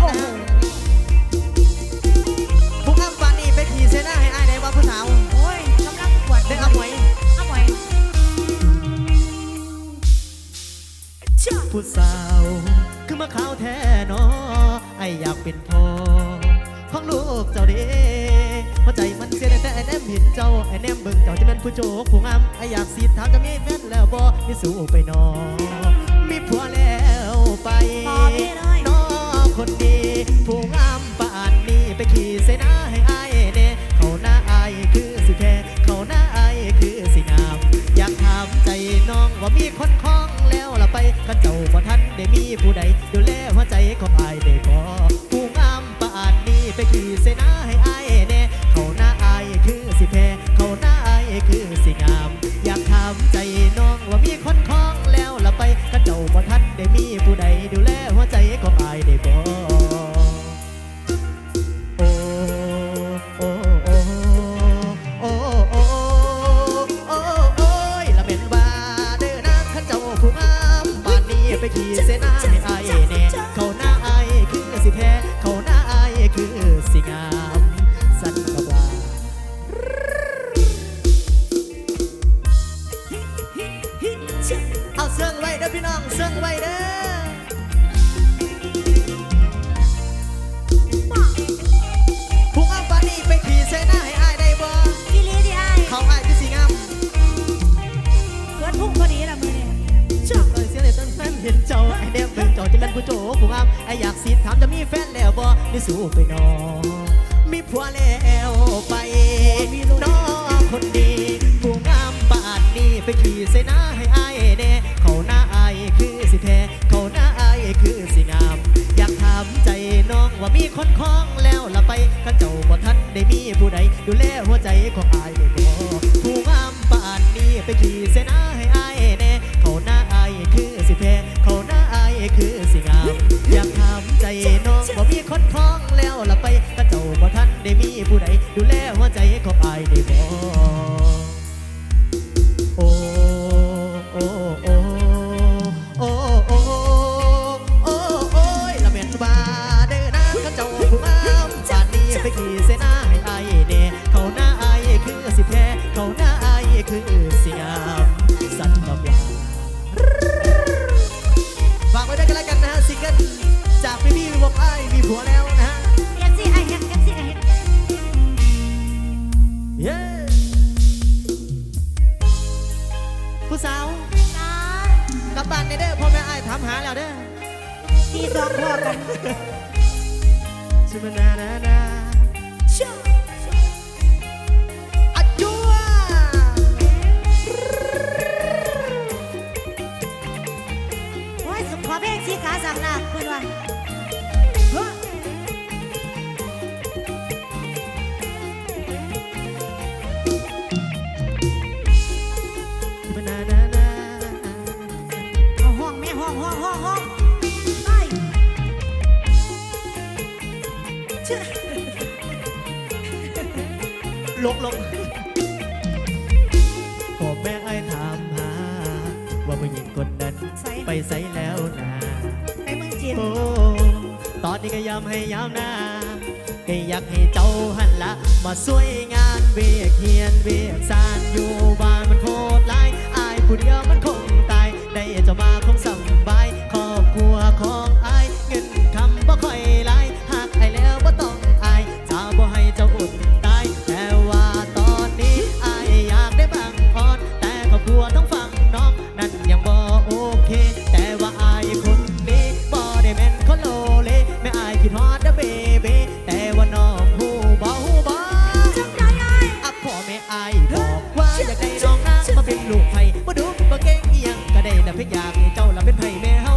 โอ้โหผู้ข้ามานนี้ไปขี่เซน่าให้อ้ายได้ว่าผู้สาวโอ้ยกำลังปวดได้เอาไหเอาไหผู้สาวคือมาขาวแท้นอไออยากเป็นพ่อของลูกเจ้าเด้หัวใจมันเสียแต่ไอแนมหินเจ้าไอแนมเบิ่งเจ้าจะเป็นผู้โจกผู้งามไออยากสิถามจะมีแฟนแล้วบ่มีสู่ไปนอมีผัวแล้วไป คนดี ผู้งามป่านนี้ไปขี่เสนาให้อายเน่เขาหน้าอายคือสิแท้เขาหน้าอายคือสินาม อยากถามใจน้องว่ามีคนคล้องแล้วละไปข้าเจ้าบ่ทันได้มีผู้ใดดูแลหัวใจของอายได้พอผู้งามป่านนี้ไปขี่เสนาให้อาย คืสู้ไปนอมีผัวแล้วไปน้องคนดีผู้งามบานนี้ไปขี่ใส่หน้าให้อายแน่เขาหน้าอายคือสิแท้เขาหน้าอายคือสิงาม อยากถามใจน้องว่ามีคนคล้องแล้วละไปขันเจ้าบ่ทันได้มีผู้ใดดูแลหัวใจของอายไม่พอผู้งามบานนี้ไปขี่ใส่หน้าให้อายแน่เขาหน้าอายคือสิแท้เขาหน้าอายคือสิงาม อยากถามใจน้องว่ามีคนคล้อง ที่สองพ่อกันชิมนานานา ลกลบพ่อแม่ไอ้ถามหา ว่าผู้หญิงคนนั้นไปใส่แล้วนะไปเมืองจีนโอ้ตอนนี้ก็ยามให้ยามนาก็อยากให้เจ้าหันละ มาช่วยงานเวียกเฮียนเวียกสานอยู่บ้านมันโคตรไล่อาผู้เดียวมันคงตาย ได้เจะมาคงสำบายครอบครัวของไอา เป็นไผ่แม่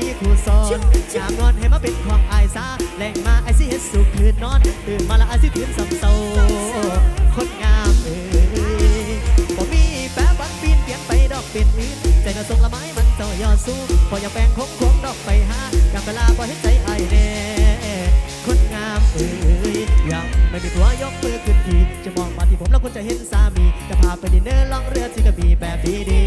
มีคู่สอนจากนอนให้มาเป็นของไอาซาแรงมาไอซิเฮ็ดสุขืนนอน ตื่นมาละไอซิถึงสับโซคนงามเอ้ยบ่มีแป๊บวันปีนเปลี่ยนไปดอกเปลี่ยนอื่นใจกระทรงละไม้มันเจ้ยอดสู้พออยากแปลงคงคงดอกไปหากับเวลาพอเห็นใจไอแน่คนงามเอ้ยยังไม่มีตัวยกมือขึ้นทีจะมองมาที่ผมแล้วคนจะเห็นสามีจะพาไปดินเนอร์ล่องเรือที่กระบี่แบบดี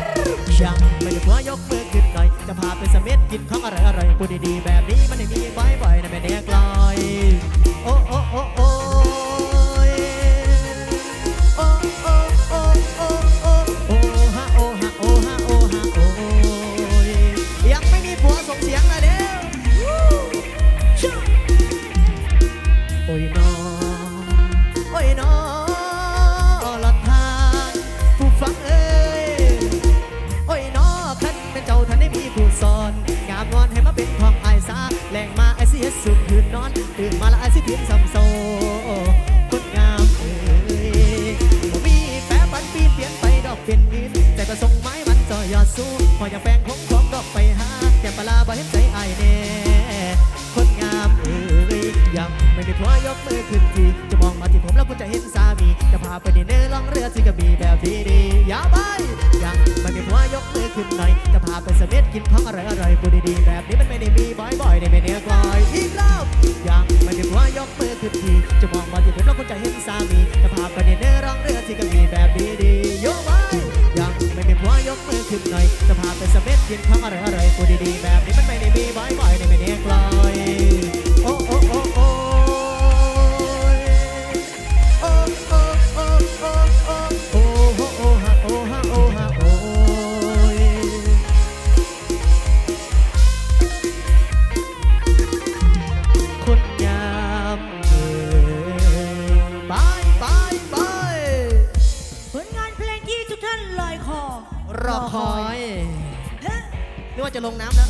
ๆยังไม่มีตัวยกมือขึ้นหน่อย จะพาไปสมิธกินของอร่อยอร่อยกูดีๆแบบนี้มันไม่มีบ่อยๆนะแม่เนี้ยกลอย โอ้โอ้โอ้ กินขอะไรอะไร่อยบุรี รอคอยนึกว่าจะลงน้ำแล้ว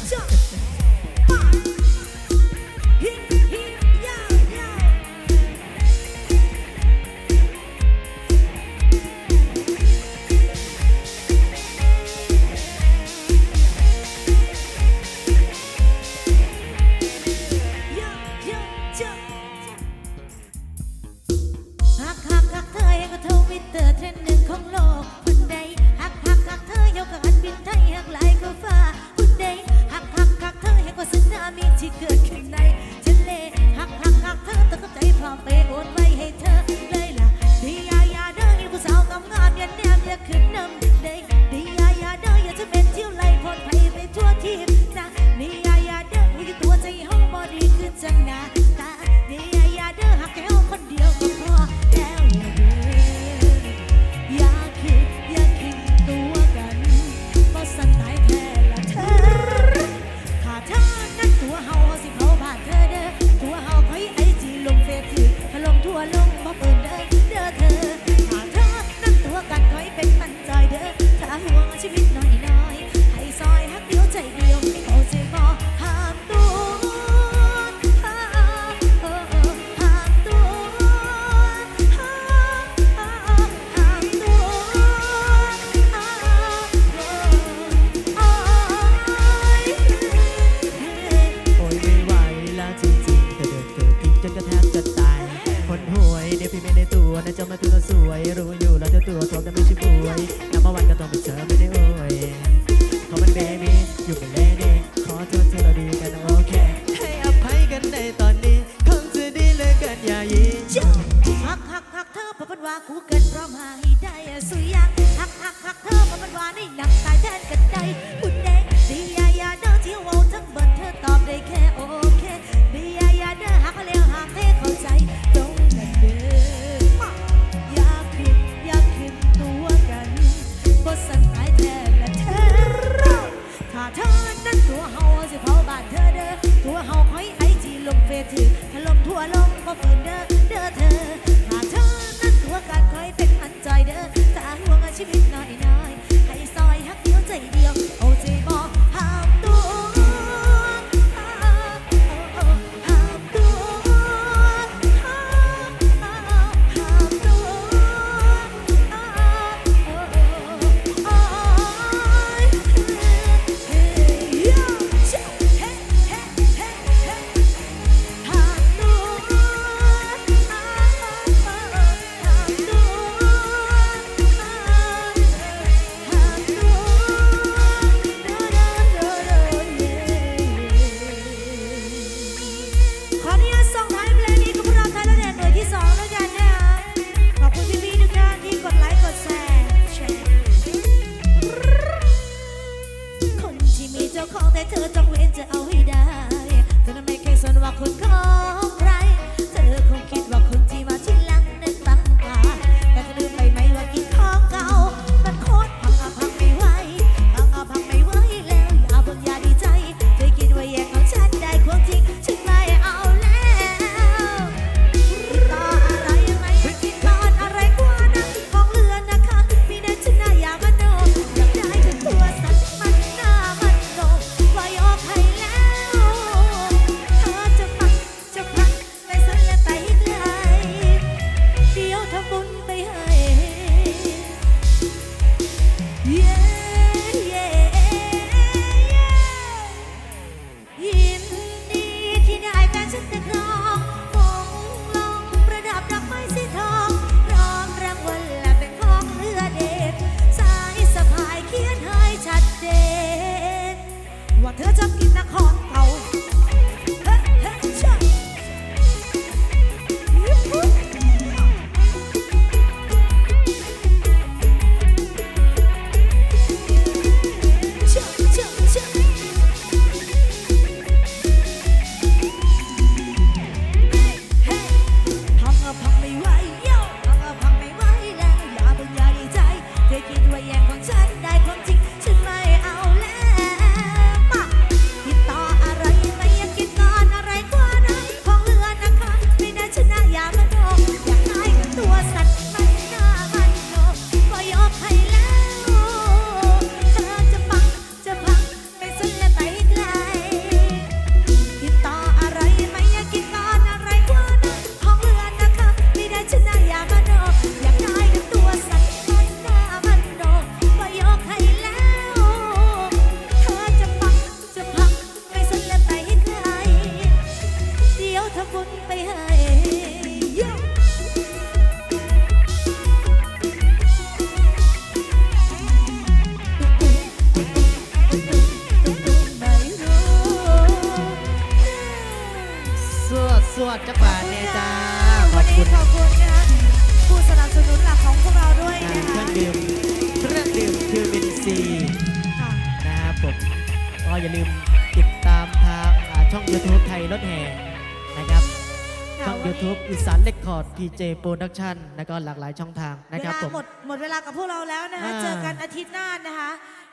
YouTube อีสานเลคคอร์ด PJ Production แล้วก็หลากหลายช่องทางนะเวครับลาผม หมดหมดเวลากับพวกเราแล้วนะคะ อ่าเจอกันอาทิตย์หน้านะคะ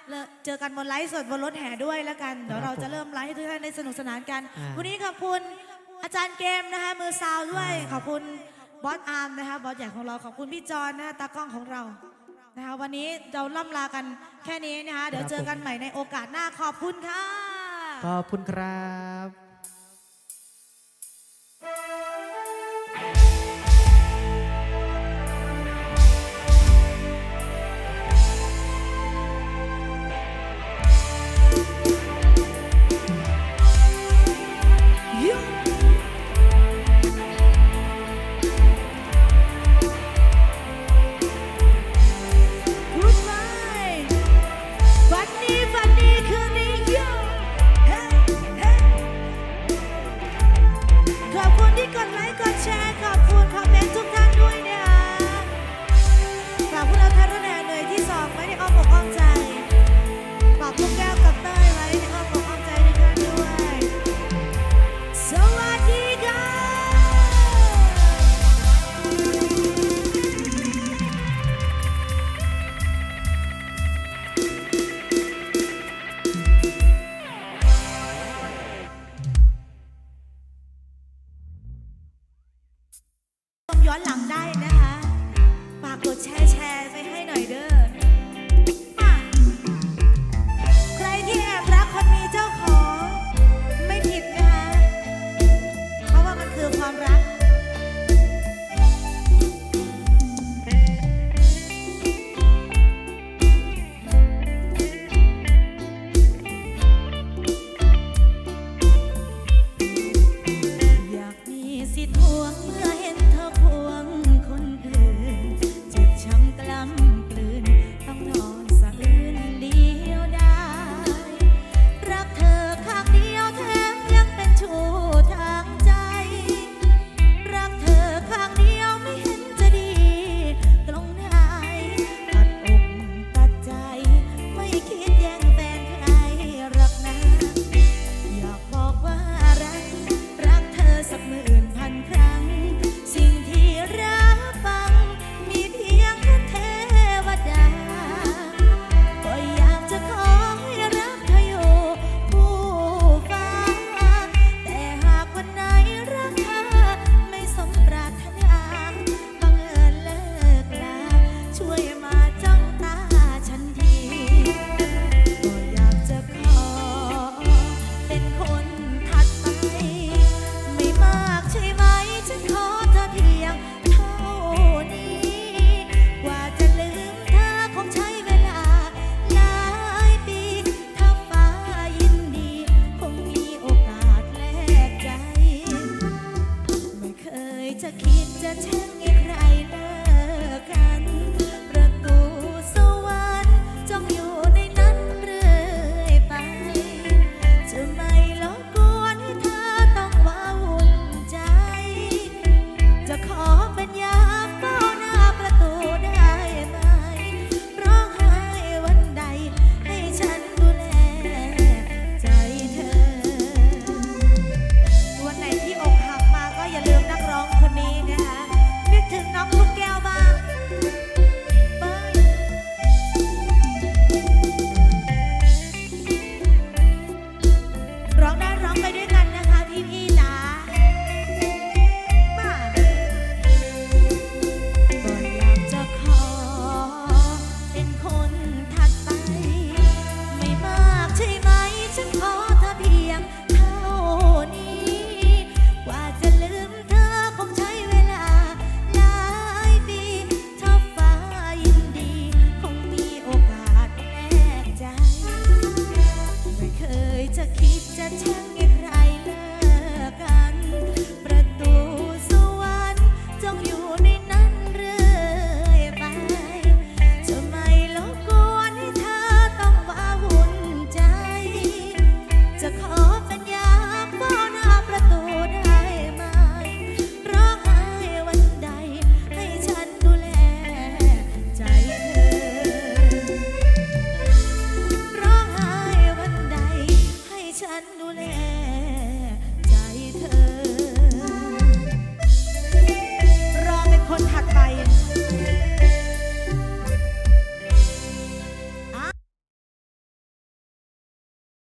แล้วเจอกันบนไลฟ์สดบนรถแห่ด้วยแล้วกัน เดี๋ยวเราจะเริ่มไลฟ์ให้ทุกท่านได้สนุกสนานกัน อ่า วันนี้ขอบคุณอาจารย์เกมนะคะ มือซาวด้วย ขอบคุณบอสอาร์มนะคะบอสใหญ่ของเรา ขอบคุณพี่จอนนะคะตากล้องของเรา นะคะ วันนี้เราล่ำลากันแค่นี้นะคะ เดี๋ยวเจอกันใหม่ในโอกาสหน้า ขอบคุณค่ะ ขอบคุณครับ Làm